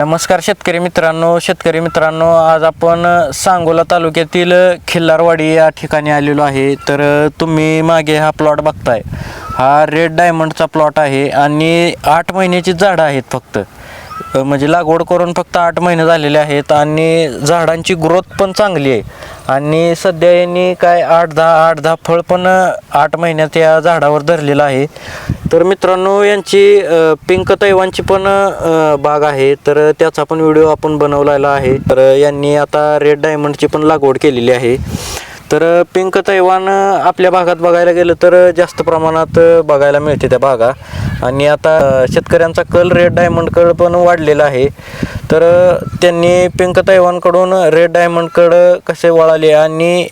नमस्कार शेतकरी मित्रांनो शेतकरी मित्रांनो आज आपण सांगोला तालुक्यातील खिल्लारवाडी या ठिकाणी आलेलो आहे. तर तुम्ही मागे हा प्लॉट बघताय. हा रेड डायमंडचा प्लॉट आहे आणि आठ महिन्याची झाडं आहेत फक्त. अ, म्हणजे लागवड करून फक्त आठ महिने झालेले आहेत आणि झाडांची ग्रोथ पण चांगली आहे. आणि सध्या यांनी काय आठ दहा आठ दहा फळ पण अ, आठ महिन्यात या झाडावर धरलेलं आहे. तर मित्रांनो यांची अ, पिंक तैवांची पण अ, बाग आहे. तर त्याचा पण व्हिडिओ आपण बनवलेला आहे. तर यांनी आता रेड डायमंडची पण लागवड केलेली आहे. तर पिंक तैवान आपल्या भागात बघायला गेलं तर जास्त प्रमाणात बघायला मिळते त्या बागा आणि आता शेतकऱ्यांचा कल रेड डायमंडकडं पण वाढलेला आहे. तर त्यांनी पिंक तैवानकडून रेड डायमंडकडं कसे वळाले आणि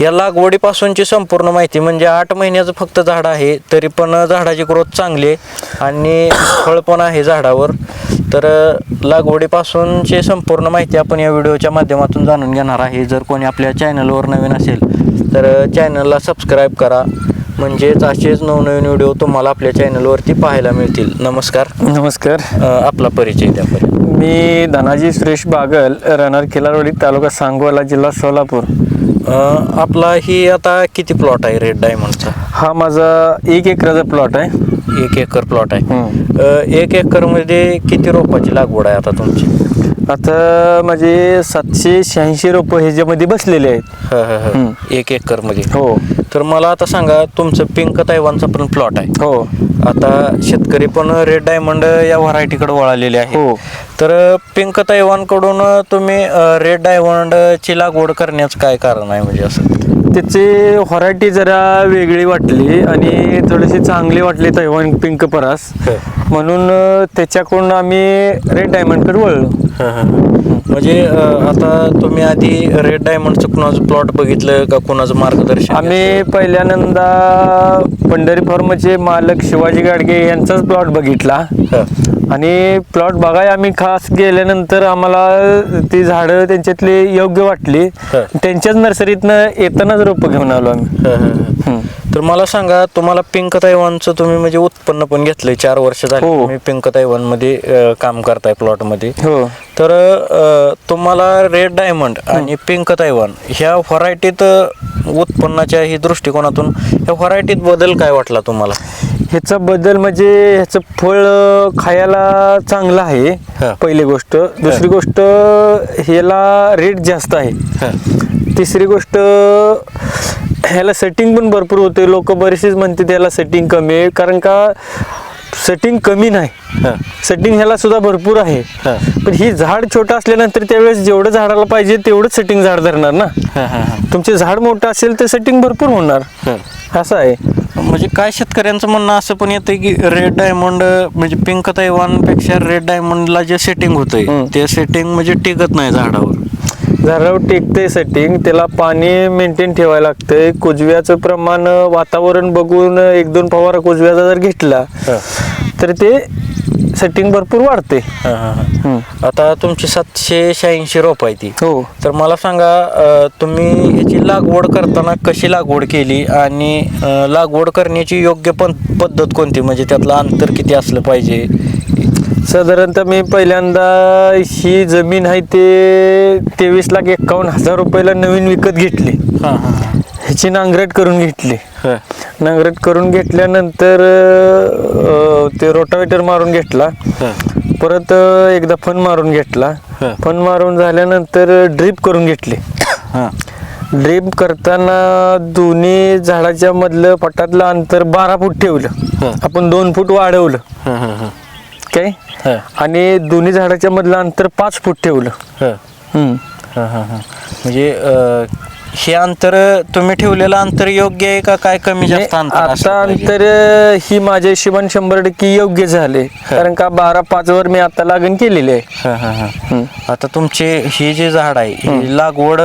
या लागवडीपासूनची संपूर्ण माहिती म्हणजे आठ महिन्याचं फक्त झाड आहे तरी पण झाडाची ग्रोथ चांगली आहे आणि फळ पण आहे झाडावर. तर लागवडीपासूनची संपूर्ण माहिती आपण या व्हिडिओच्या माध्यमातून जाणून घेणार आहे. जर कोणी आपल्या चॅनलवर नवीन असेल तर चॅनलला सबस्क्राईब करा. म्हणजेच असेच नवनवीन व्हिडिओ तुम्हाला आपल्या चॅनलवरती पाहायला मिळतील. नमस्कार. नमस्कार. आपला परिचय द्या. मी धनाजी सुरेश बागल राहणार खिलारवाडी तालुका सांगोला जिल्हा सोलापूर. आपला ही आता किती प्लॉट आहे रेड डायमंडचा? हा माझा एक एकराचा प्लॉट आहे. एक एकर प्लॉट आहे. अ, एक एकरमध्ये किती रोपाची लागवड आहे आता तुमची? आता माझे सातशे शहाऐंशी रोपं ह्याच्यामध्ये बसलेले आहेत. ह, ह, ह. हम्म. एक एकरमध्ये. हो. तर मला आता सांगा तुमचं पिंक तैवानचा पण प्लॉट आहे. हो. आता शेतकरी पण रेड डायमंड या व्हरायटीकडे वळालेले आहे हो. तर पिंक तैवानकडून तुम्ही रेड डायमंडची लागवड करण्याचं काय कारण आहे म्हणजे असं? त्याची व्हरायटी जरा वेगळी वाटली आणि थोडीशी चांगली वाटली तैवान पिंक परास. म्हणून त्याच्याकडून आम्ही रेड डायमंडकडे वळलो. म्हणजे आता तुम्ही आधी रेड डायमंडचं कुणाचं प्लॉट बघितलं का कुणाचं मार्गदर्शन आम्ही पहिल्यांदा पंढरी फार्मचे मालक शिवाजी गाडगे यांचाच प्लॉट बघितला घेतलं? आणि प्लॉट बघाय आम्ही खास गेल्यानंतर आम्हाला ती झाडं त्यांच्यातली योग्य वाटली ह. त्यांच्याच नर्सरीतनं येतानाच रोपं घेऊन आलो आम्ही ह, ह, ह. हम्म. तर मला सांगा तुम्हाला पिंक तैवानचं तुम्ही म्हणजे उत्पन्न पण घेतलंय चार वर्ष झाली हो. तुम्ही पिंक तैवानमध्ये अ, काम करताय प्लॉटमध्ये हो तर अ, तुम्हाला रेड डायमंड आणि पिंक तैवान ह्या व्हरायटीत उत्पन्नाच्या ही दृष्टिकोनातून ह्या व्हरायटीत बदल काय वाटला तुम्हाला ह्याचा बदल म्हणजे ह्याचं फळ खायला चांगलं आहे. हा. पहिली गोष्ट. दुसरी गोष्ट ह्याला रेट जास्त आहे. तिसरी गोष्ट ह्याला सेटिंग पण भरपूर होते. लोक बरेचसेच म्हणते त्याला सेटिंग कमी आहे. कारण का सेटिंग कमी नाही हा. सेटिंग ह्याला सुद्धा भरपूर आहे हा. पण ही झाड छोटं असल्यानंतर त्यावेळेस जेवढं झाडाला पाहिजे तेवढंच सेटिंग झाड धरणार ना हा, हा, हा. तुमचे झाड मोठं असेल तर सेटिंग भरपूर होणार. असं आहे म्हणजे काय शेतकऱ्यांचं म्हणणं असं पण येतं की रेड डायमंड म्हणजे पिंक तैवानपेक्षा रेड डायमंडला जे सेटिंग होतंय हम्म. ते सेटिंग म्हणजे टिकत नाही झाडावर झाडावर टेकते सेटिंग त्याला पाणी मेंटेन ठेवायला लागतंय. कुजव्याचं प्रमाण वातावरण बघून एक दोन फवारा कुजव्याचा जर घेतला. तर ते सेटिंग भरपूर वाढते. आता तुमची सातशे शहाऐंशी रोप आहे ती. हो. तर मला सांगा तुम्ही याची लागवड करताना कशी लागवड केली आणि लागवड करण्याची योग्य पण पद्धत कोणती? म्हणजे त्यातलं अंतर किती असलं पाहिजे? साधारणतः मी पहिल्यांदा ही जमीन आहे ते तेवीस लाख एक्कावन्न हजार रुपयाला नवीन विकत घेतली. हां हां ह्याची नांगरट करून घेतली. हां. नांगरट करून घेतल्यानंतर अं, ते रोटावेटर मारून घेतला. हां. परत अं, एकदा फन मारून घेतला. हा. फन मारून झाल्यानंतर ड्रीप करून घेतली. हां. ड्रीप करताना दोन्ही झाडाच्या मधलं पटातलं अंतर बारा फूट हा. ठेवलं आपण दोन फूट वाढवलं. हां हां हां. काय? हां. आणि दोन्ही झाडाच्या मधलं अंतर पाच फूट ठेवलं. हां. हम्म. हां हां हां. म्हणजे अ, हे अंतर तुम्ही ठेवलेलं अंतर योग्य आहे का? काय कमी जास्त अंतर असलं आता पाहिजे? अंतर अं, ही माझ्या हिशोबाने शंभर टक्के योग्य झाले. कारण का बारा पाच वर मी आता लागण केलेली आहे. हां हां हां. हम्म. आता तुमचे हे जे झाड आहे ही लागवड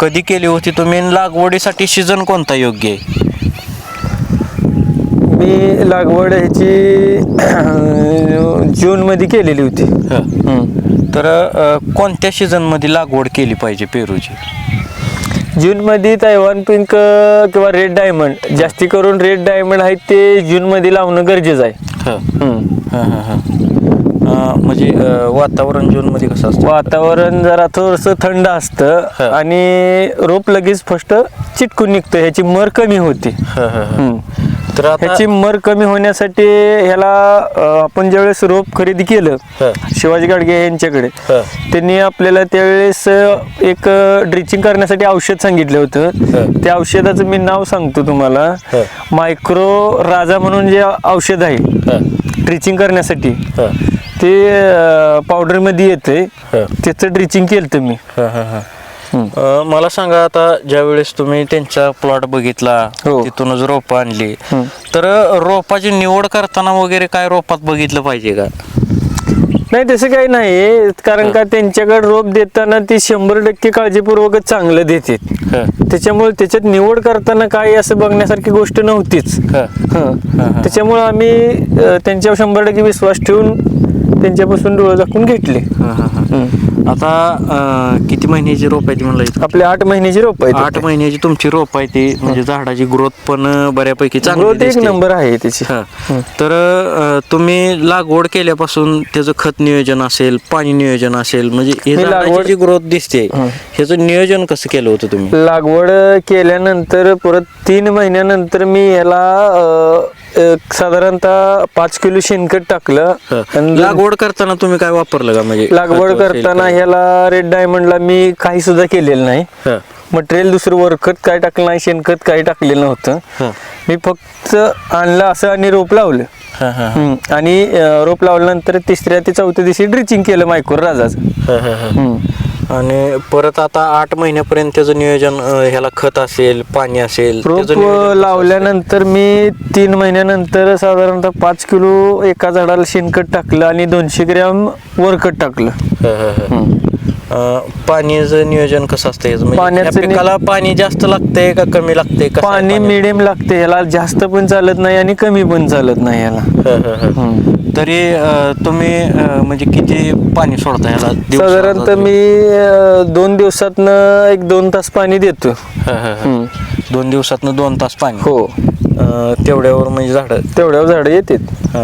कधी केली होती तुम्ही? आणि लागवडीसाठी सीझन कोणता योग्य आहे? मी लागवड ह्याची जून मध्ये केलेली होती हां. तर अ, कोणत्या सीझनमध्ये लागवड केली पाहिजे पेरूची जून मध्ये तैवान पिंक किंवा रेड डायमंड जास्ती करून रेड डायमंड आहे ते जून मध्ये लावणं गरजेचं आहे हां हम्म. हां हां हां अं, म्हणजे अं, वातावरण जून मध्ये कसं असतं वातावरण जरा थोडस थंड असतं. आणि रोप लगेच फस्ट चिटकून निघतं ह्याची मर कमी होते हं, हं, हं. हम्म. तर आता ह्याची मर कमी होण्यासाठी ह्याला अं, आपण ज्यावेळेस रोप खरेदी केलं हं, शिवाजी गाडगे यांच्याकडे हं, त्यांनी आपल्याला त्यावेळेस अं, एक ड्रिचिंग करण्यासाठी औषध सांगितलं होतं. त्या औषधाचं मी नाव सांगतो तुम्हाला हं. मायक्रो राजा म्हणून जे औषध आहे हं, ड्रिचिंग करण्यासाठी हं, ते पावडरमध्ये येते हं. त्याचं ड्रिचिंग केलं मी हं, हं, हं. अं, मला सांगा आता ज्या वेळेस तुम्ही त्यांचा प्लॉट बघितला हो. तिथूनच रोपं आणली. तर रोपाची निवड करताना वगैरे काय रोपात बघितलं पाहिजे का नाही तसं काही नाही कारण का त्यांच्याकडे रोप देताना ती शंभर टक्के काळजीपूर्वकच चांगलं देते हं, त्याच्यामुळे त्याच्यात निवड करताना काही असं बघण्यासारखी गोष्ट नव्हतीच हं, हं. हं. त्याच्यामुळे आम्ही अं, त्यांच्यावर शंभर टक्के विश्वास ठेवून त्यांच्यापासून डोळे झाकून घेतले हं, हं, हं. हं. आता अं, किती महिन्याची रोप आहे ती म्हणलं इथं? आपले आठ महिन्याची रोप आठ आहे महिन्याची तुमची रोप आहे ती म्हणजे झाडाची ग्रोथ पण बऱ्यापैकी चांगली एक दिसते. नंबर आहे त्याची हं. तर अं, तुम्ही लागवड केल्यापासून त्याचं खत नियोजन असेल पाणी नियोजन असेल म्हणजे हे मी झाडाची लागवड- जी ग्रोथ दिसते. ह्याचं नियोजन कसं केलं होतं तुम्ही लागवड केल्यानंतर परत तीन महिन्यानंतर मी याला अं, एक साधारणतः पाच किलो शेणखत टाकलं. आणि लागवड करताना तुम्ही काय वापरलं का म्हणजे लागवड खत करताना? ह्याला रेड डायमंडला मी काही सुद्धा केलेलं नाही हं, मटेरियल दुसरं वरखत काय टाकलं नाही शेणखत काही टाकलेलं नव्हतं हं, मी फक्त आणलं असं आणि रोप लावलं हं, हं, हम्म. आणि अं, रोप लावल्यानंतर तिसऱ्या ते चौथ्या दिवशी ड्रिचिंग केलं मायकोर राजाचं हं, हं, हं. हम्म. आणि परत आता आठ महिन्यापर्यंत त्याचं नियोजन अं, ह्याला खत असेल पाणी असेल रोप त्याचं नियोजन कसं लावल्यानंतर मी तीन महिन्यानंतर साधारणतः पाच किलो एका झाडाला शेणखत टाकलं आणि दोनशे ग्रॅम वरखत टाकलं हं, हं, हं. अं, पाण्याचं नियोजन कसं असतं ह्याचं? म्हणजे पाण्याचं ह्या नि- पिकाला पाणी जास्त लागतंय का कमी लागतंय कसं आहे पाणी? मिडियम लागते ह्याला जास्त पण चालत नाही आणि कमी पण चालत नाही याला हं, हं, हं. हम्म. तरी अं, तुम्ही अं, म्हणजे किती पाणी सोडता ह्याला दिवसाला साधारणतः? मी अं, दोन दिवसातनं एक दोन तास पाणी देतो हं, हं, हं. दोन दिवसातनं दोन तास पाणी हो अं, तेवढ्यावर म्हणजे झाड. तेवढ्यावर झाडं येतात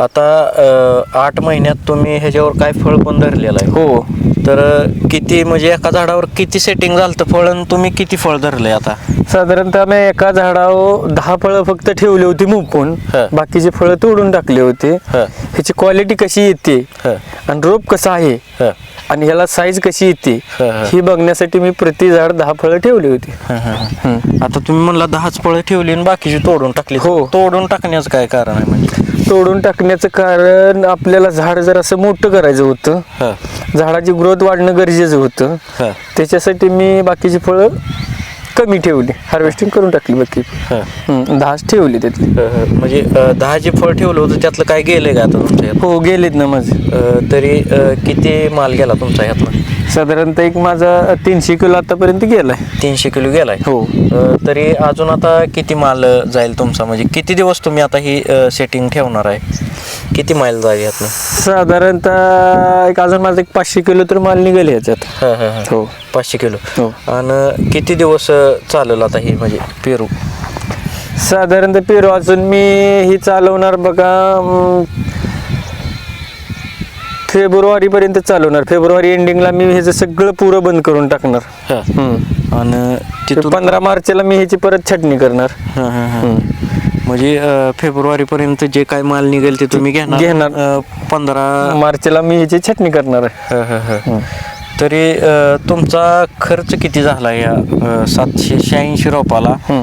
आता अं, आठ महिन्यात तुम्ही ह्याच्यावर काय फळ पण धरलेलं आहे? हो. तर अं, किती म्हणजे एका झाडावर किती सेटिंग झालं फळ आणि तुम्ही किती फळ धरलंय आता? साधारणतः मी एका झाडावर दहा फळं फक्त ठेवली होती मुपून हा. बाकीचे फळं तोडून टाकले होते. हा. ह्याची क्वालिटी कशी येते? हं, आणि रोप कसा आहे? हं, आणि ह्याला साईज कशी येते? हा, हा. ही बघण्यासाठी मी प्रति झाड दहा फळं ठेवली होती. हं, हं, हं. आता तुम्ही म्हणला दहाच फळं ठेवली आणि बाकीची तोडून टाकली. हो. तोडून टाकण्याचं काय कारण आहे म्हणजे? तोडून टाकण्याचं कारण आपल्याला झाड जर असं मोठं करायचं होतं हं, झाडाची ग्रोथ वाढणं गरजेचं होतं. हं, त्याच्यासाठी मी बाकीची फळं कमी ठेवली. हार्वेस्टिंग करून टाकली बाकी हं. हम्म, दहाच ठेवली त्यातली. म्हणजे अं, दहा जे फळ ठेवलं होतं त्यातलं काय गेलंय का आता तुमच्या ह्यात? हो गेलेत ना माझे. अं, तरी अं, किती माल गेला तुमचा ह्यातला? साधारणतः एक माझा तीनशे किलो आतापर्यंत गेलाय. तीनशे किलो गेलाय? हो. अं, तरी अजून आता किती माल अं, जाईल तुमचा? म्हणजे किती दिवस तुम्ही आता ही सेटिंग ठेवणार आहे? किती माईल जाईल यातनं? साधारणतः एक अजून माझं एक पाचशे किलो तर माल निघेल ह्याच्यात हं, हं, हं. हो. पाचशे किलो. हो. आणि किती दिवस अं, चालेल आता ही म्हणजे पेरू? साधारणतः पेरू अजून मी ही चालवणार बघा अं, फेब्रुवारीपर्यंत चालवणार फेब्रुवारी एंडिंगला मी ह्याचं सगळं पुरं बंद करून टाकणार हं. हम्म. आणि तिथून पंधरा मार्चला मी ह्याची परत छटणी करणार हं, हं, हं. म्हणजे फेब्रुवारी पर्यंत जे काय माल निघेल ते तुम्ही घेणार घेणार. अं, पंधरा मार्चला मी ह्याची छटणी करणार आहे हं, हं, हं. तरी अं, तुमचा खर्च किती झाला या अं, सातशे शहाऐंशी रोपाला हम्म.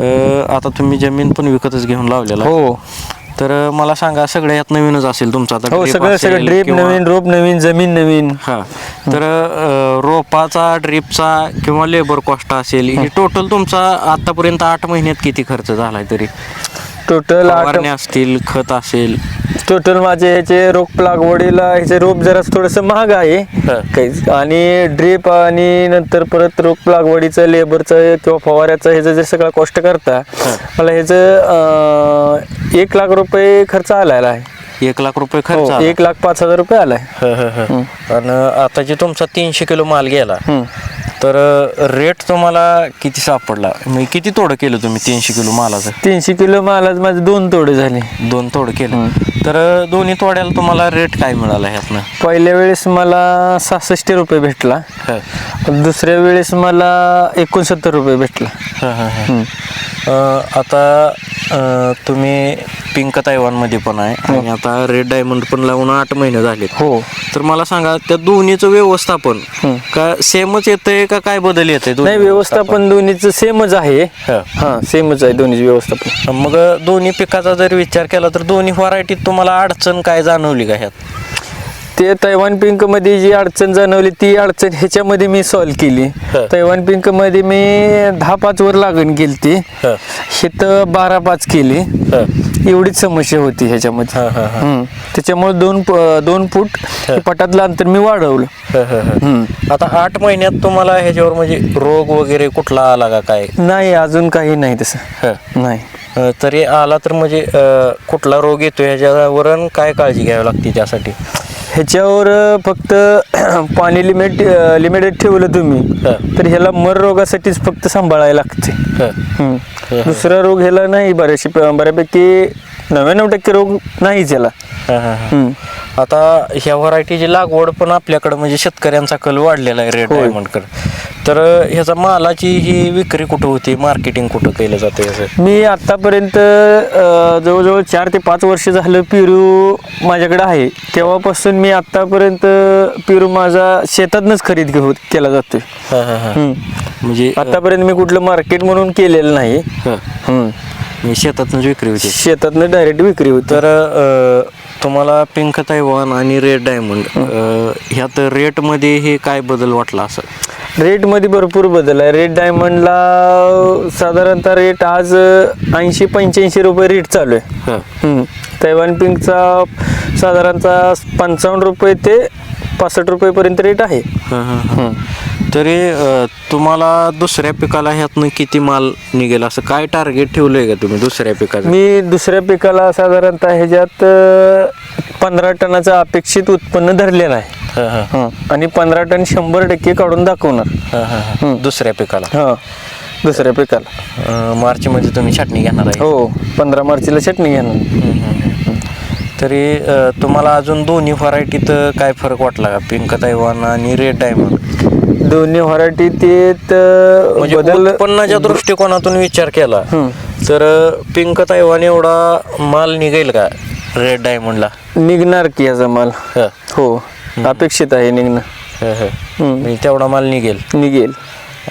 अं, आता तुम्ही जमीन पण विकतच घेऊन लावलेला आहे. हो तर मला सांगा सगळं यात नवीनच असेल तुमचं आता हो drip सगळं असेल सगळं ड्रीप किंवा- नवीन रोप नवीन जमीन नवीन. हा. तर अं, रोपाचा ड्रीपचा किंवा लेबर कॉस्ट असेल हे टोटल तुमचा आतापर्यंत आठ महिन्यात किती खर्च झालाय तरी? टोटल आठ फवारण्या असतील खत असेल टोटल माझे ह्याचे रोप लागवडीला ह्याचे रोप जरा थोडंसं महाग आहे हं. काही आणि ड्रीप आणि नंतर परत रोप लागवडीचं लेबरचं किंवा फवाऱ्याचं ह्याचं जे सगळं कॉस्ट करता मला ह्याचं अं, एक लाख रुपये खर्च आलेला आहे एक लाख रुपये खर्च हो, आला. एक लाख पाच हजार रुपये आलाय. आणि आता जे तुमचा तीनशे किलो माल गेला हम्म. तर रेट तुम्हाला किती सापडला? म्हणजे किती तोडं केलं तुम्ही? तीनशे किलो मालाचं? तीनशे किलो मालाच माझे दोन तोडे झाले. दोन तोड केलं. तर दोन्ही तोड्याला तुम्हाला रेट काय मिळाला ह्यातनं? पहिल्या वेळेस मला सहासष्ट रुपये भेटला. हं. दुसऱ्या वेळेस मला एकोणसत्तर रुपये भेटला. हं, हं, हं. आता अं, तुम्ही पिंक तायवानमध्ये पण आहे. आणि आता रेड डायमंड पण लावून आठ महिने झाले हो. तर मला सांगा त्या दोन्हीचं व्यवस्थापन का सेमच येतंय का काय बदल दोन्ही नाही व्यवस्थापन दोन्हीचं सेमच आहे. हं. हा सेमच आहे दोन्ही व्यवस्थापन. मग दोन्ही पिकाचा जर विचार केला तर दोन्ही व्हरायटीत तुम्हाला अडचण काय जाणवली का ह्यात? ते तैवान पिंकमध्ये जी अडचण जाणवली ती अडचण ह्याच्यामध्ये मी सॉल्व्ह केली हं. तैवान पिंकमध्ये मी दहा पाच वर लागण केली ती हं. तर बारा पाच केली हं. एवढीच समस्या होती ह्याच्यामध्ये हं, हं, हं. हम्म. त्याच्यामुळे दोन प- दोन फूट हे पटातलं अंतर मी वाढवलं हं, हं, हं. हम्म. आता आठ महिन्यात तुम्हाला ह्याच्यावर म्हणजे रोग वगैरे कुठला आला का काय नाही अजून काही नाही तसं हं. नाही अं, तरी आला तर म्हणजे अं, कुठला रोग येतो ह्याच्यावर आणि काय काळजी घ्यावी लागते त्यासाठी ह्याच्यावर फक्त पाणी लिमिट लिमिटेड ठेवलं तुम्ही. तर ह्याला मर रोगासाठीच फक्त सांभाळायला लागते. दुसरा रोग ह्याला नाही बऱ्याचशे बऱ्यापैकी नव्याण्णव टक्के रोग नाहीच याला हं, हं, हं. हम्म. आता ह्या व्हरायटीची लागवड पण आपल्याकडे म्हणजे शेतकऱ्यांचा कल वाढलेला आहे रेड होय. तर ह्याचा मालाची ही विक्री कुठं होती? मार्केटिंग कुठं केलं जातं याचं? मी आतापर्यंत अ, जवळजवळ चार ते पाच वर्ष झालं पेरू माझ्याकडे आहे. तेव्हापासून मी आतापर्यंत पेरू माझा शेतातनच खरेदी घेऊ केला जातोय. हं, हं, हं. हम्म. म्हणजे आतापर्यंत मी कुठलं मार्केट म्हणून केलेलं नाही. हं. हम्म. म्हणजे शेतातूनच विक्री होती? शेतातनं डायरेक्ट विक्री होती. तर अ, तुम्हाला पिंक तैवान आणि रेड डायमंड ह्यात रेटमध्ये हे काय बदल वाटला असं? रेटमध्ये भरपूर बदल आहे. रेट डायमंडला साधारणतः रेट आज ऐंशी पंच्याऐंशी रुपये रेट चालू आहे. हम्म. तैवान पिंकचा साधारणतः पंचावन्न रुपये ते पासष्ट रुपयेपर्यंत रेट आहे. हं, हं, हं. तरी अ, तुम्हाला दुसऱ्या पिकाला ह्यातनं किती माल निघेल? असं काय टार्गेट ठेवलंय का तुम्ही दुसऱ्या पिकाचं? मी दुसऱ्या पिकाला साधारणतः ह्याच्यात पंधरा टनाचं अपेक्षित उत्पन्न धरलेलं आहे. हं. आणि पंधरा टन शंभर टक्के काढून दाखवणार. हं, हं, हं. दुसऱ्या पिकाला. हां. दुसऱ्या पिकाला. अ, मार्चमध्ये तुम्ही छाटणी घेणार आहे. हो पंधरा मार्चला चटणी घेणार. तरी अ, तुम्हाला अजून दोन्ही व्हरायटीत काय फरक वाटला का? पिंक तैवान आणि रेड डायमंड? दोन्ही व्हरायटी ते म्हणजे बदल उत्पन्नाच्या दृष्टिकोनातून विचार केला हं. तर पिंक तैवान एवढा माल निघेल का रेड डायमंडला? निघणार की याचा माल? हं, हो. अपेक्षित आहे निघणं. हं, हं. हं. म्हणजे तेवढा माल निघेल. निघेल.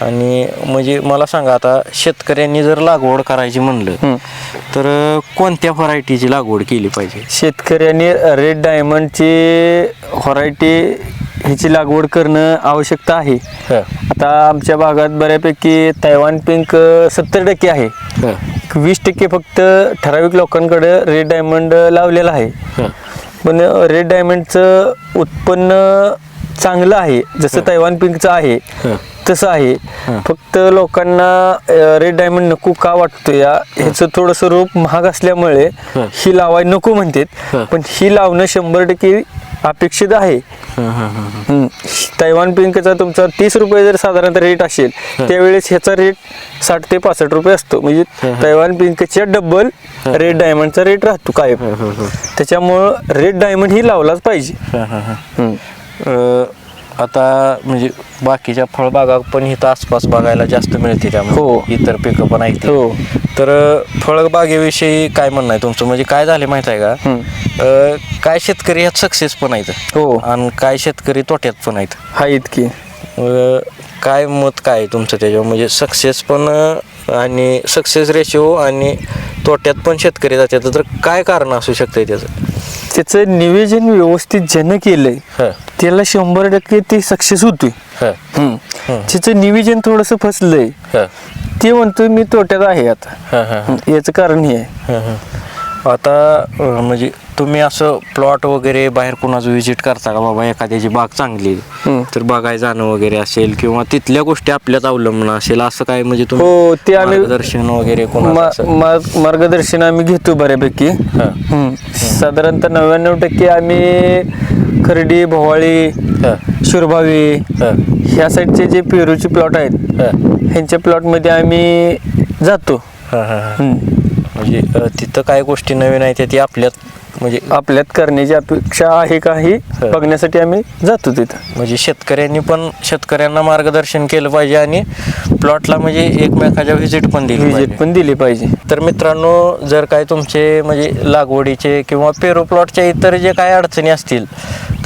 आणि म्हणजे मला सांगा आता शेतकऱ्यांनी जर लागवड करायची म्हणलं. तर कोणत्या व्हरायटीची लागवड केली पाहिजे? शेतकऱ्यांनी रेड डायमंडची व्हरायटी ह्याची लागवड करणं आवश्यकता आहे. हं, आता आमच्या भागात बऱ्यापैकी तैवान पिंक सत्तर टक्के आहे. हं, वीस टक्के फक्त ठराविक लोकांकडे रेड डायमंड लावलेला आहे. हं, पण रेड डायमंडचं उत्पन्न चांगलं आहे जसं तैवान पिंकचं आहे. तसं आहे फक्त लोकांना रेड डायमंड नको का वाटतो या ह्याचं थोडंसं रोप महाग असल्यामुळे हं. लावाय नको म्हणतात. पण ही लावणं शंभर टक्के अपेक्षित आहे. हम्म. तैवान पिंकचा तुमचा तीस रुपये जर साधारणतः रेट असेल त्यावेळेस ह्याचा रेट साठ ते पासष्ट रुपये असतो म्हणजे तैवान पिंकच्या डबल रेड डायमंडचा रेट राहतो कायम हं. त्याच्यामुळं रेड डायमंड ही लावलाच पाहिजे. हम्म. अ, आता म्हणजे बाकीच्या फळबागा पण इथं आसपास बघायला जास्त मिळते त्यामुळे. हो. इतर पिकं पण आहेत हो. तर अ, फळबागेविषयी काय म्हणणं आहे तुमचं? म्हणजे काय झाले माहीत आहे का? हम्म. अ, काय शेतकरी ह्यात सक्सेस पण आहेत. हो. आणि काय शेतकरी तोट्यात पण आहेत. आहेत की. अ, काय मत काय आहे तुमचं त्याच्यावर? म्हणजे सक्सेस पण अ, आणि सक्सेस रेशो आणि तोट्यात पण शेतकरी जातात. तर काय कारण असू शकतंय त्याचं? त्याचं नियोजन व्यवस्थित ज्यानं केलंय हं, त्याला शंभर टक्के ते सक्सेस होतोय. हं, हम्म. त्याचं नियोजन थोडंसं फसलंय. हं, ते म्हणतोय मी तोट्यात आहे आता. हं, हं, हं. याचं कारण हे आहे. हं, हं. आता अं, म्हणजे तुम्ही असं प्लॉट वगैरे बाहेर कुणाचं व्हिजिट करता का बाबा एखाद्याची बाग चांगली. तर बघायला जाणं वगैरे असेल किंवा तिथल्या गोष्टी आपल्यात अवलंबून असेल असं काय म्हणजे हो ते आम्ही मार्गदर्शन वगैरे कोणाचं मा- असं? मा- मार्गदर्शन आम्ही घेतो बऱ्यापैकी हा. हम्म. साधारणतः नव्याण्णव टक्के आम्ही खर्डी भोवाळी हा. शुरभावी हा. ह्या साईडचे जे पेरूचे प्लॉट आहेत हा. ह्यांच्या प्लॉटमध्ये आम्ही जातो हा, हा, हा. हम्म. म्हणजे तिथं काय गोष्टी नवीन आहेत ती आपल्यात म्हणजे आपल्यात करण्याची अपेक्षा आहे का ही बघण्यासाठी आम्ही जातो तिथं. म्हणजे शेतकऱ्यांनी पण शेतकऱ्यांना मार्गदर्शन केलं पाहिजे आणि प्लॉटला म्हणजे एकमेकाच्या व्हिजिट पण दिली व्हिजिट पण दिली पाहिजे. तर मित्रांनो जर काय तुमचे म्हणजे लागवडीचे किंवा पेरू प्लॉटच्या इतर जे काय अडचणी असतील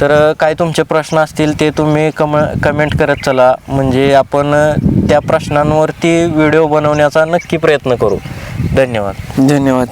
तर अ, काय तुमचे प्रश्न असतील ते तुम्ही कम कमेंट करत चला. म्हणजे आपण अ, त्या प्रश्नांवरती व्हिडिओ बनवण्याचा नक्की प्रयत्न करू. धन्यवाद. धन्यवाद.